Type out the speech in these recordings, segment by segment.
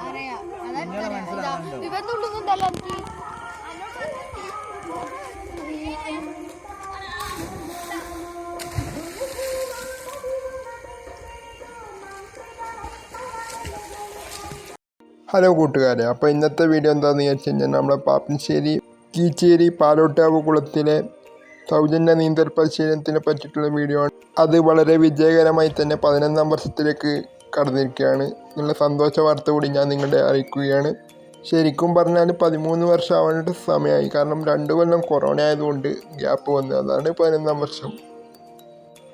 അറിയാം? ഇവൻ തുള്ളുന്നുണ്ടല്ലോ ഹലോ കൂട്ടുകാരെ അപ്പോൾ ഇന്നത്തെ വീഡിയോ എന്താണെന്ന് വെച്ച് കഴിഞ്ഞാൽ നമ്മുടെ പാപ്പൻശ്ശേരി കീച്ചേരി പാലോട്ടാവ് കുളത്തിലെ സൗജന്യ നീന്തൽ പരിശീലനത്തിനെ പറ്റിയിട്ടുള്ള വീഡിയോ ആണ്. അത് വളരെ വിജയകരമായി തന്നെ പതിനൊന്നാം വർഷത്തിലേക്ക് കടന്നിരിക്കുകയാണ്. നിങ്ങളുടെ സന്തോഷ വാർത്ത കൂടി ഞാൻ നിങ്ങളെ അറിയിക്കുകയാണ്. ശരിക്കും പറഞ്ഞാൽ പതിമൂന്ന് വർഷം ആവേണ്ട സമയമായി. കാരണം രണ്ട് കൊല്ലം കൊറോണ ആയതുകൊണ്ട് ഗ്യാപ്പ് വന്നു. അതാണ് പതിനൊന്നാം വർഷം.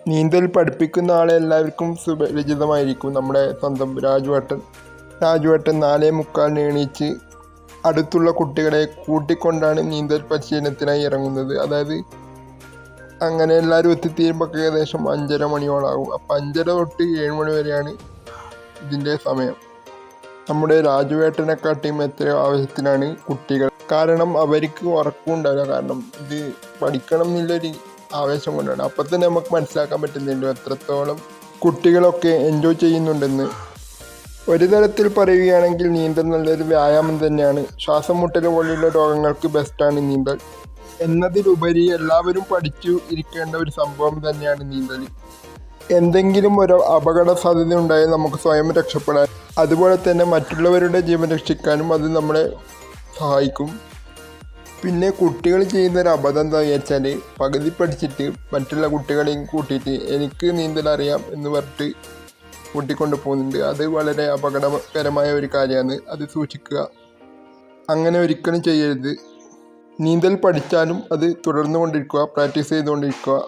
നീന്തൽ പഠിപ്പിക്കുന്ന ആളെ എല്ലാവർക്കും സുപരിചിതമായിരിക്കും നമ്മുടെ സ്വന്തം രാജുവേട്ടൻ. രാജുവേട്ടൻ നാലേ മുക്കാൽ എണീച്ച് അടുത്തുള്ള കുട്ടികളെ കൂട്ടിക്കൊണ്ടാണ് നീന്തൽ പരിശീലനത്തിനായി ഇറങ്ങുന്നത്. അതായത് അങ്ങനെ എല്ലാവരും എത്തിത്തീരുമ്പോൾ ഏകദേശം അഞ്ചര മണിയോളാകും. അപ്പം അഞ്ചര തൊട്ട് ഏഴ് മണി വരെയാണ് ഇതിന്റെ സമയം. നമ്മുടെ രാജുവേട്ടനെക്കാട്ടിയും എത്രയോ ആവശ്യത്തിനാണ് കുട്ടികൾ. കാരണം അവർക്ക് ഉറക്കമുണ്ടാവില്ല കാരണം ഇത് പഠിക്കണം എന്നുള്ളൊരു ആവേശം കൊണ്ടാണ്. അപ്പം തന്നെ നമുക്ക് മനസ്സിലാക്കാൻ പറ്റുന്നുണ്ട് എത്രത്തോളം കുട്ടികളൊക്കെ എൻജോയ് ചെയ്യുന്നുണ്ടെന്ന്. ഒരു തരത്തിൽ പറയുകയാണെങ്കിൽ നീന്തൽ നല്ലൊരു വ്യായാമം തന്നെയാണ്. ശ്വാസം മുട്ടൽ പോലെയുള്ള രോഗങ്ങൾക്ക് ബെസ്റ്റാണ് നീന്തൽ. എന്നതിലുപരി എല്ലാവരും പഠിച്ചു ഇരിക്കേണ്ട ഒരു സംഭവം തന്നെയാണ് നീന്തൽ എന്തെങ്കിലും ഒരു അപകട സാധ്യത ഉണ്ടായാൽ നമുക്ക് സ്വയം രക്ഷപ്പെടാൻ അതുപോലെ തന്നെ മറ്റുള്ളവരുടെ ജീവൻ രക്ഷിക്കാനും അത് നമ്മളെ സഹായിക്കും. പിന്നെ കുട്ടികൾ ചെയ്യുന്ന ഒരു അബദ്ധം എന്താ വെച്ചാൽ പകുതി പഠിച്ചിട്ട് മറ്റുള്ള കുട്ടികളെയും കൂട്ടിയിട്ട് എനിക്ക് നീന്തൽ അറിയാം എന്ന് പറഞ്ഞിട്ട് കൂട്ടിക്കൊണ്ട് പോകുന്നുണ്ട്. അത് വളരെ അപകടകരമായ ഒരു കാര്യമാണ്. അത് സൂക്ഷിക്കുക. അങ്ങനെ ഒരിക്കലും ചെയ്യരുത്. നീന്തൽ പഠിച്ചാലും അത് തുടർന്നു കൊണ്ടിരിക്കുക പ്രാക്ടീസ് ചെയ്തുകൊണ്ടിരിക്കുക.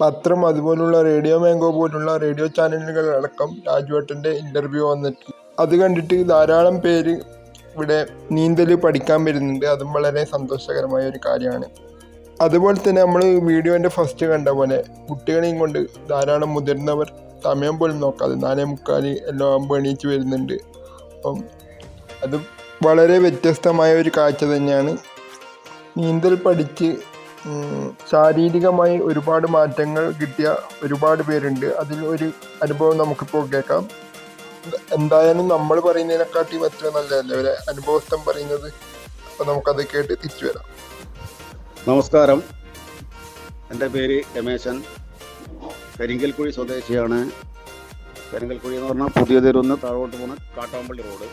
പത്രം അതുപോലുള്ള റേഡിയോ മാംഗോ പോലുള്ള റേഡിയോ ചാനലുകളടക്കം രാജുവേട്ടന്റെ ഇന്റർവ്യൂ വന്നിട്ട് അത് കണ്ടിട്ട് ധാരാളം പേര് ഇവിടെ നീന്തൽ പഠിക്കാൻ വരുന്നുണ്ട്. അതും വളരെ സന്തോഷകരമായ ഒരു കാര്യമാണ്. അതുപോലെ തന്നെ നമ്മൾ വീഡിയോന്റെ ഫസ്റ്റ് കണ്ട പോലെ കുട്ടികളെയും കൊണ്ട് ധാരാളം മുതിർന്നവർ സമയം പോലും നോക്കാതെ നാലേ മുക്കാൽ എല്ലാം എണീച്ച് വരുന്നുണ്ട്. അപ്പം അത് വളരെ വ്യത്യസ്തമായ ഒരു കാഴ്ച തന്നെയാണ്. നീന്തൽ പഠിച്ച് ശാരീരികമായി ഒരുപാട് മാറ്റങ്ങൾ കിട്ടിയ ഒരുപാട് പേരുണ്ട്. അതിൽ ഒരു അനുഭവം നമുക്കിപ്പോൾ കേൾക്കാം. എന്തായാലും നമ്മൾ പറയുന്നതിനെക്കാട്ടി മറ്റൊരു നല്ലതല്ലേ. ഒരു അനുഭവസ്ഥം പറയുന്നത് അപ്പോൾ നമുക്കത് കേട്ട് തിരിച്ചു വരാം. നമസ്കാരം. എന്റെ പേര് രമേശൻ. കരിങ്കൽക്കുഴി സ്വദേശിയാണ്. കരിങ്കൽക്കുഴി എന്ന് പറഞ്ഞാൽ പുതിയ തെരുവെന്ന് താഴോട്ട് പോകുന്ന കാട്ടാമ്പള്ളി റോഡ്.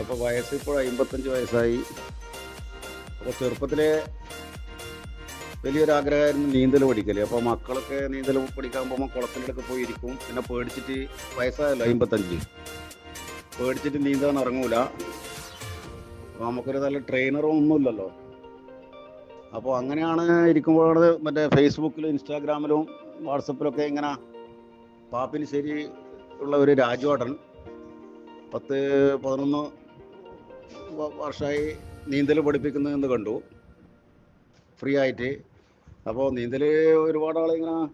അപ്പോൾ വയസ്സ് ഇപ്പോൾ അമ്പത്തഞ്ച് വയസ്സായി. ചെറുപ്പത്തിലെ വലിയൊരു ആഗ്രഹമായിരുന്നു നീന്തൽ പഠിക്കൽ അപ്പോൾ മക്കളൊക്കെ നീന്തൽ പഠിക്കാൻ പോകുമ്പോൾ കുളത്തിലൊക്കെ പോയി ഇരിക്കും പിന്നെ പേടിച്ചിട്ട് വയസ്സായല്ലോ അമ്പത്തഞ്ച് പേടിച്ചിട്ട് നീന്താൻ ഇറങ്ങൂല. നമുക്കൊരു നല്ല ട്രെയിനറും ഒന്നുമില്ലല്ലോ. അപ്പോൾ അങ്ങനെയാണ് ഇരിക്കുമ്പോഴാണ് മറ്റേ ഫേസ്ബുക്കിലും ഇൻസ്റ്റാഗ്രാമിലും വാട്സപ്പിലൊക്കെ ഇങ്ങനെ പാപ്പിനിശ്ശേരി ഉള്ള ഒരു രാജുവാട്ടൻ. പത്ത് പതിനൊന്ന് വർഷമായി നീന്തൽ പഠിപ്പിക്കുന്നതെന്ന് കണ്ടു. ഫ്രീ ആയിട്ട്. അപ്പോൾ നീന്തൽ ഒരുപാട് ആളിങ്ങനെ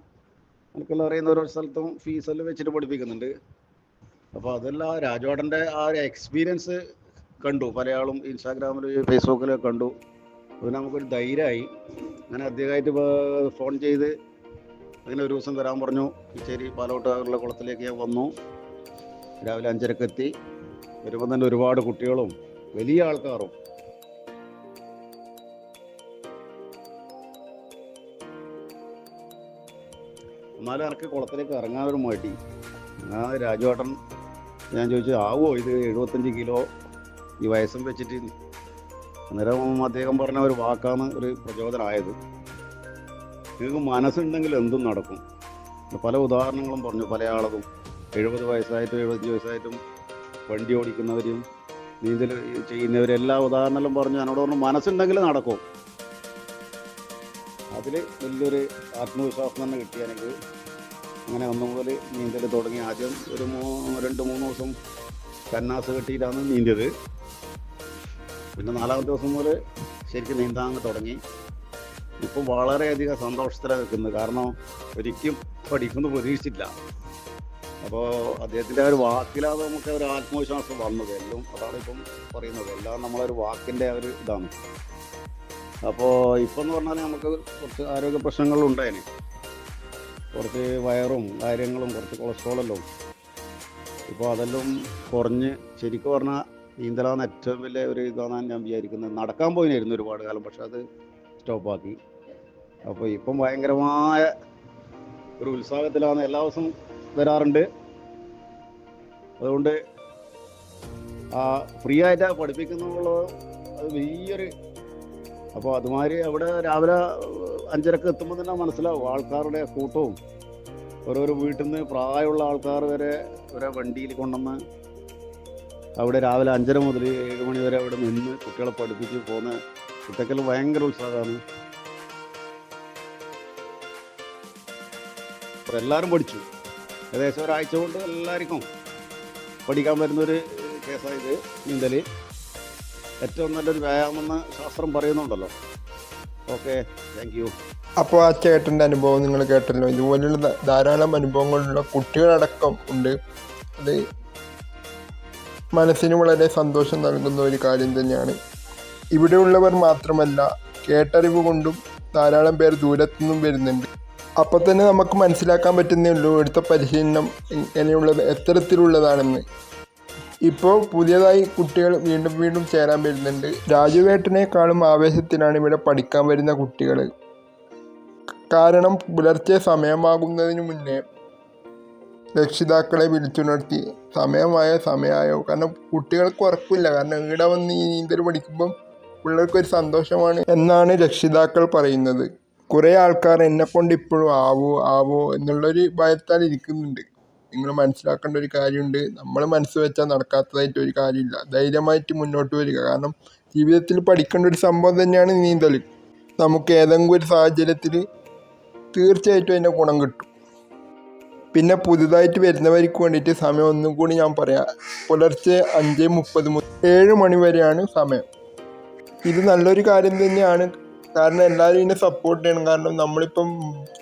എനിക്കെല്ലാം അറിയുന്ന ഓരോ സ്ഥലത്തും ഫീസെല്ലാം വെച്ചിട്ട് പഠിപ്പിക്കുന്നുണ്ട്. അപ്പോൾ അതെല്ലാം രാജവാടന്റെ ആ ഒരു എക്സ്പീരിയൻസ് കണ്ടു. പലയാളും ആളും ഇൻസ്റ്റാഗ്രാമിൽ ഫേസ്ബുക്കിലും കണ്ടു. അത് നമുക്കൊരു ധൈര്യമായി. അങ്ങനെ അദ്ദേഹമായിട്ട് ഫോൺ ചെയ്ത് അങ്ങനെ ഒരു ദിവസം വരാൻ പറഞ്ഞു. ശരി പാലോട്ടുള്ള കുളത്തിലേക്ക് ഞാൻ വന്നു. രാവിലെ അഞ്ചരക്കെത്തി. വരുമ്പോൾ തന്നെ ഒരുപാട് കുട്ടികളും വലിയ ആൾക്കാരും എന്നാലും എനിക്ക് കുളത്തിലേക്ക് ഇറങ്ങാനൊരു മടി. ആ രാജുവേട്ടൻ ഞാൻ ചോദിച്ചു ആവുമോ ഇത് എഴുപത്തഞ്ച് കിലോ ഈ വയസ്സും വെച്ചിട്ട്? അന്നേരം അദ്ദേഹം പറഞ്ഞ ഒരു വാക്കാണ് ഒരു പ്രചോദനമായത് നിങ്ങൾക്ക് മനസ്സുണ്ടെങ്കിൽ എന്തും നടക്കും. പല ഉദാഹരണങ്ങളും പറഞ്ഞു പല ആളതും എഴുപത് വയസ്സായിട്ടും എഴുപത്തഞ്ച് വയസ്സായിട്ടും വണ്ടി ഓടിക്കുന്നവരും നീന്തൽ ചെയ്യുന്നവരും എല്ലാ ഉദാഹരണങ്ങളും പറഞ്ഞു. എന്നോട് പറഞ്ഞു മനസ്സുണ്ടെങ്കിൽ നടക്കും. അതിൽ വലിയൊരു ആത്മവിശ്വാസം തന്നെ കിട്ടി എനിക്ക്. അങ്ങനെ ഒന്നും മുതൽ നീന്തൽ തുടങ്ങി. ആദ്യം ഒരു മൂ രണ്ട് മൂന്ന് ദിവസം കന്നാസ് കെട്ടിയിട്ടാണ് നീന്തിയത്. പിന്നെ നാലാമത്തെ ദിവസം മുതൽ ശരിക്കും നീന്താൻ തുടങ്ങി. ഇപ്പം വളരെയധികം സന്തോഷത്തിലാണ് നിൽക്കുന്നത്. കാരണം ഒരിക്കലും പഠിക്കുന്നു പ്രതീക്ഷിച്ചില്ല അപ്പോൾ അദ്ദേഹത്തിന്റെ ഒരു വാക്കിലാണ് നമുക്ക് ഒരു ആത്മവിശ്വാസം വന്നത്. എല്ലാം അതാണ് ഇപ്പം പറയുന്നത്. എല്ലാം നമ്മളൊരു വാക്കിന്റെ ഒരു ഇതാണ്. അപ്പോൾ ഇപ്പം എന്ന് പറഞ്ഞാൽ നമുക്ക് കുറച്ച് ആരോഗ്യ പ്രശ്നങ്ങളും ഉണ്ടായിന് കുറച്ച് വയറും കാര്യങ്ങളും കുറച്ച് കൊളസ്ട്രോളെല്ലാം ഇപ്പോൾ അതെല്ലാം കുറഞ്ഞ് ശരിക്കും പറഞ്ഞാൽ നീന്തലാണ് ഏറ്റവും വലിയ ഒരു ഇതാണെന്ന് ഞാൻ വിചാരിക്കുന്നത്. നടക്കാൻ പോയിനായിരുന്നു ഒരുപാട് കാലം പക്ഷെ അത് സ്റ്റോപ്പാക്കി. അപ്പോൾ ഇപ്പം ഭയങ്കരമായ ഒരു ഉത്സാഹത്തിലാണ് എല്ലാ ദിവസവും വരാറുണ്ട്. അതുകൊണ്ട് ഫ്രീ ആയിട്ട് പഠിപ്പിക്കുന്നുള്ളത് അത് വലിയൊരു അപ്പോൾ അതുമാതിരി അവിടെ രാവിലെ അഞ്ചരക്ക് എത്തുമ്പോൾ തന്നെ മനസ്സിലാവും ആൾക്കാരുടെ കൂട്ടവും. ഓരോരോ വീട്ടിൽ നിന്ന് പ്രായമുള്ള ആൾക്കാർ വരെ ഒരേ വണ്ടിയിൽ കൊണ്ടുവന്ന് അവിടെ രാവിലെ അഞ്ചര മുതൽ ഏഴ് മണി വരെ അവിടെ നിന്ന് കുട്ടികളെ പഠിപ്പിച്ച് പോകുന്ന കുട്ടിക്കൽ ഭയങ്കര ഉത്സാഹമാണ്. എല്ലാവരും പഠിച്ചു. ഏകദേശം ഒരാഴ്ച കൊണ്ട് എല്ലാവർക്കും പഠിക്കാൻ പറ്റുന്നൊരു കേസായത് നീന്തൽ ഏറ്റവും നല്ലൊരു വ്യായാമെന്ന് ശാസ്ത്രം പറയുന്നുണ്ടല്ലോ. ഓക്കെ താങ്ക് യു അപ്പോൾ ആ ചേട്ടന്റെ അനുഭവം നിങ്ങൾ കേട്ടല്ലോ. ഇതുപോലെയുള്ള ധാരാളം അനുഭവങ്ങളുള്ള കുട്ടികളടക്കം ഉണ്ട്. അത് മനസ്സിന് വളരെ സന്തോഷം നൽകുന്ന ഒരു കാര്യം തന്നെയാണ്. ഇവിടെയുള്ളവർ മാത്രമല്ല കേട്ടറിവ് കൊണ്ടും ധാരാളം പേർ ദൂരത്തുനിന്നും വരുന്നുണ്ട്. അപ്പോൾ തന്നെ നമുക്ക് മനസ്സിലാക്കാൻ പറ്റുന്നേ ഉള്ളൂ ഇവിടുത്തെ പരിശീലനം എങ്ങനെയുള്ളത് എത്തരത്തിലുള്ളതാണെന്ന്. ഇപ്പോൾ പുതിയതായി കുട്ടികൾ വീണ്ടും വീണ്ടും ചേരാൻ വരുന്നുണ്ട്. രാജുവേട്ടനേക്കാളും ആവേശത്തിനാണ് ഇവിടെ പഠിക്കാൻ വരുന്ന കുട്ടികൾ. കാരണം പുലർച്ചെ സമയമാകുന്നതിന് മുന്നേ രക്ഷിതാക്കളെ വിളിച്ചുണർത്തി. സമയമായ സമയമായോ. കാരണം കുട്ടികൾക്ക് ഉറക്കില്ല കാരണം ഇവിടെ വന്ന് ഈ നീന്തൽ പഠിക്കുമ്പം പിള്ളേർക്കൊരു സന്തോഷമാണ് എന്നാണ് രക്ഷിതാക്കൾ പറയുന്നത്. കുറേ ആൾക്കാർ എന്നെക്കൊണ്ട് ഇപ്പോഴും ആവോ ആവോ എന്നുള്ളൊരു ഭയത്താൽ ഇരിക്കുന്നുണ്ട്. നിങ്ങൾ മനസ്സിലാക്കേണ്ട ഒരു കാര്യമുണ്ട്. നമ്മൾ മനസ്സ് വെച്ചാൽ നടക്കാത്തതായിട്ട് ഒരു കാര്യമില്ല. ധൈര്യമായിട്ട് മുന്നോട്ട് വരിക. കാരണം ജീവിതത്തിൽ പഠിക്കേണ്ട ഒരു സംഭവം തന്നെയാണ് നീന്തൽ. നമുക്ക് ഏതെങ്കിലും ഒരു സാഹചര്യത്തിൽ തീർച്ചയായിട്ടും അതിന്റെ ഗുണം കിട്ടും. പിന്നെ പുതുതായിട്ട് വരുന്നവർക്ക് വേണ്ടിയിട്ട് സമയം ഒന്നും കൂടി ഞാൻ പറയാം. പുലർച്ചെ അഞ്ച് മുപ്പത് മുതൽ ഏഴ് മണി വരെയാണ് സമയം. ഇത് നല്ലൊരു കാര്യം തന്നെയാണ്. കാരണം എല്ലാവരും ഇതിനെ സപ്പോർട്ട് ചെയ്യണം. കാരണം നമ്മളിപ്പം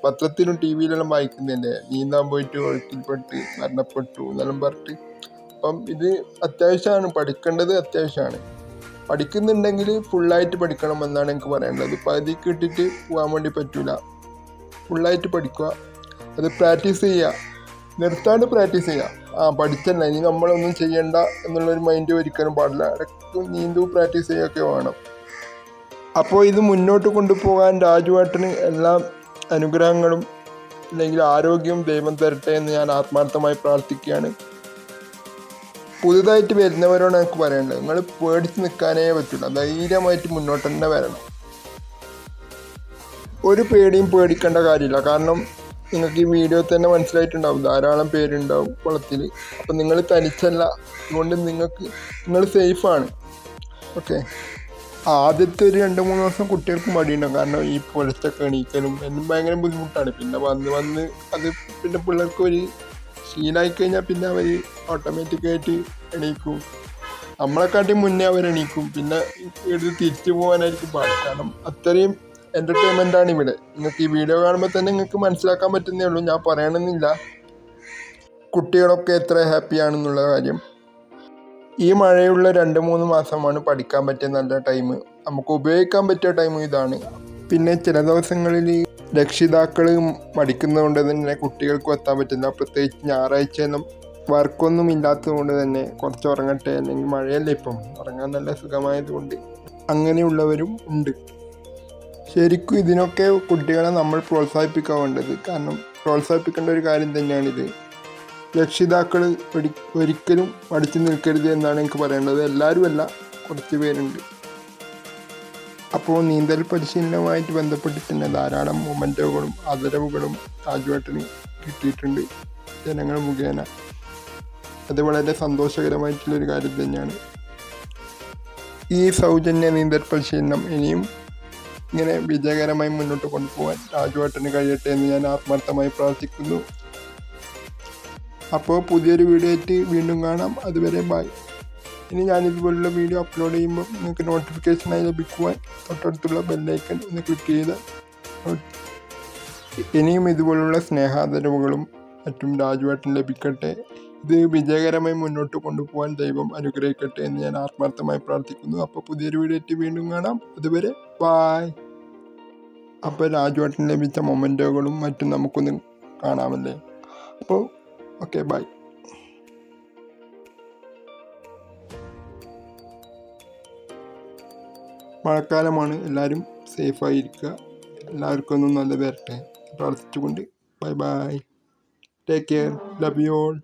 പത്രത്തിലും ടി വിയിലെല്ലാം വായിക്കുന്നില്ലേ നീന്താൻ പോയിട്ട് ഒഴുക്കിൽപ്പെട്ട് മരണപ്പെട്ടു എന്നെല്ലാം പറഞ്ഞിട്ട്. അപ്പം ഇത് അത്യാവശ്യമാണ്. പഠിക്കേണ്ടത് അത്യാവശ്യമാണ്. പഠിക്കുന്നുണ്ടെങ്കിൽ ഫുള്ളായിട്ട് പഠിക്കണം എന്നാണ് എനിക്ക് പറയാനുള്ളത്. പകുതി കിട്ടിയിട്ട് പോകാൻ വേണ്ടി പറ്റൂല. ഫുള്ളായിട്ട് പഠിക്കുക. അത് പ്രാക്ടീസ് ചെയ്യുക. നിർത്താണ്ട് പ്രാക്ടീസ് ചെയ്യുക. ആ പഠിച്ചല്ല. ഇനി നമ്മളൊന്നും ചെയ്യണ്ട എന്നുള്ളൊരു മൈൻഡ് ഒരിക്കലും പാടില്ല. നീന്തു പ്രാക്ടീസ് ചെയ്യുകയൊക്കെ വേണം. അപ്പോൾ ഇത് മുന്നോട്ട് കൊണ്ടുപോകാൻ രാജുവേട്ടന് എല്ലാ അനുഗ്രഹങ്ങളും അല്ലെങ്കിൽ ആരോഗ്യവും ദൈവം തരട്ടെ എന്ന് ഞാൻ ആത്മാർത്ഥമായി പ്രാർത്ഥിക്കുകയാണ്. പുതുതായിട്ട് വരുന്നവരോട് എനിക്ക് പറയേണ്ടത് നിങ്ങൾ പേടിച്ച് നിൽക്കാനേ പറ്റില്ല ധൈര്യമായിട്ട് മുന്നോട്ട് തന്നെ വരണം. ഒരു പേടിയും പേടിക്കേണ്ട കാര്യമില്ല കാരണം നിങ്ങൾക്ക് ഈ വീഡിയോ തന്നെ മനസ്സിലായിട്ടുണ്ടാവും ധാരാളം പേരുണ്ടാവും കുളത്തിൽ അപ്പം നിങ്ങൾ തനിച്ചല്ല അതുകൊണ്ട് നിങ്ങൾക്ക് നിങ്ങൾ സേഫാണ് ഓക്കെ ആദ്യത്തെ ഒരു രണ്ട് മൂന്ന് ദിവസം കുട്ടികൾക്ക് മടിയുണ്ടാവും. കാരണം ഈ പുലത്തൊക്കെ എണീക്കലും എന്നും ഭയങ്കര ബുദ്ധിമുട്ടാണ്. പിന്നെ വന്ന് വന്ന് അത് പിന്നെ പിള്ളേർക്ക് ഒരു ശീലമായി കഴിഞ്ഞാൽ പിന്നെ അവർ ഓട്ടോമാറ്റിക്കായിട്ട് എണീക്കും. നമ്മളെക്കാട്ടി മുന്നേ അവർ എണീക്കും. പിന്നെ എടുത്ത് തിരിച്ചു പോകാനായിരിക്കും പാട്. കാരണം അത്രയും എന്റർടൈൻമെന്റ് ആണ് ഇവിടെ. നിങ്ങൾക്ക് ഈ വീഡിയോ കാണുമ്പോൾ തന്നെ നിങ്ങൾക്ക് മനസ്സിലാക്കാൻ പറ്റുന്നേ ഉള്ളൂ. ഞാൻ പറയണമെന്നില്ല കുട്ടികളൊക്കെ എത്ര ഹാപ്പിയാണെന്നുള്ള കാര്യം. ഈ മഴയുള്ള രണ്ട് മൂന്ന് മാസമാണ് പഠിക്കാൻ പറ്റിയ നല്ല ടൈം നമുക്ക് ഉപയോഗിക്കാൻ പറ്റിയ ടൈം ഇതാണ്. പിന്നെ ചില ദിവസങ്ങളിൽ രക്ഷിതാക്കൾ മടിക്കുന്നതുകൊണ്ട് തന്നെ കുട്ടികൾക്ക് എത്താൻ പറ്റില്ല. പ്രത്യേകിച്ച് ഞായറാഴ്ചയൊന്നും വർക്കൊന്നും ഇല്ലാത്തത് കൊണ്ട് തന്നെ കുറച്ച് ഉറങ്ങട്ടെ അല്ലെങ്കിൽ മഴയല്ലേ ഇപ്പം. ഉറങ്ങാൻ നല്ല സുഖമായതുകൊണ്ട് അങ്ങനെയുള്ളവരും ഉണ്ട്. ശരിക്കും ഇതിനൊക്കെ കുട്ടികളെ നമ്മൾ പ്രോത്സാഹിപ്പിക്കാൻ വേണ്ടത്. കാരണം പ്രോത്സാഹിപ്പിക്കേണ്ട ഒരു കാര്യം തന്നെയാണിത്. രക്ഷിതാക്കൾ ഒരി ഒരിക്കലും മടിച്ചു നിൽക്കരുത് എന്നാണ് എനിക്ക് പറയേണ്ടത്. എല്ലാവരും അല്ല കുറച്ച് പേരുണ്ട്. അപ്പോൾ നീന്തൽ പരിശീലനവുമായിട്ട് ബന്ധപ്പെട്ട് തന്നെ ധാരാളം മൊമെന്റോകളും ആദരവുകളും രാജുവേട്ടന് കിട്ടിയിട്ടുണ്ട് ജനങ്ങൾ മുഖേന. അത് വളരെ സന്തോഷകരമായിട്ടുള്ളൊരു കാര്യം തന്നെയാണ്. ഈ സൗജന്യ നീന്തൽ പരിശീലനം ഇനിയും ഇങ്ങനെ വിജയകരമായി മുന്നോട്ട് കൊണ്ടുപോകാൻ രാജുവേട്ടന് കഴിയട്ടെ എന്ന് ഞാൻ ആത്മാർത്ഥമായി പ്രാർത്ഥിക്കുന്നു. അപ്പോൾ പുതിയൊരു വീഡിയോ ആയിട്ട് വീണ്ടും കാണാം. അതുവരെ ബൈ ഇനി ഞാൻ ഇതുപോലുള്ള വീഡിയോ അപ്ലോഡ് ചെയ്യുമ്പോൾ നിങ്ങൾക്ക് നോട്ടിഫിക്കേഷനായി ലഭിക്കുവാൻ തൊട്ടടുത്തുള്ള ബെല്ലൈക്കൺ ഒന്ന് ക്ലിക്ക് ചെയ്ത് ഇനിയും ഇതുപോലുള്ള സ്നേഹാദരവുകളും മറ്റും രാജുവേട്ടൻ ലഭിക്കട്ടെ. ഇത് വിജയകരമായി മുന്നോട്ട് കൊണ്ടുപോകാൻ ദൈവം അനുഗ്രഹിക്കട്ടെ എന്ന് ഞാൻ ആത്മാർത്ഥമായി പ്രാർത്ഥിക്കുന്നു. അപ്പോൾ പുതിയൊരു വീഡിയോ ആയിട്ട് വീണ്ടും കാണാം. അതുവരെ ബായ് അപ്പോൾ രാജുവേട്ടൻ ലഭിച്ച മൊമെന്റുകളും മറ്റും നമുക്കൊന്ന് കാണാമല്ലേ? അപ്പോൾ ഓക്കെ ബൈ മഴക്കാലമാണ്. എല്ലാവരും സേഫായിരിക്കുക എല്ലാവർക്കും ഒന്നും നല്ല വരട്ടെ. പ്രാർത്ഥിച്ചുകൊണ്ട്. Bye bye take care love you all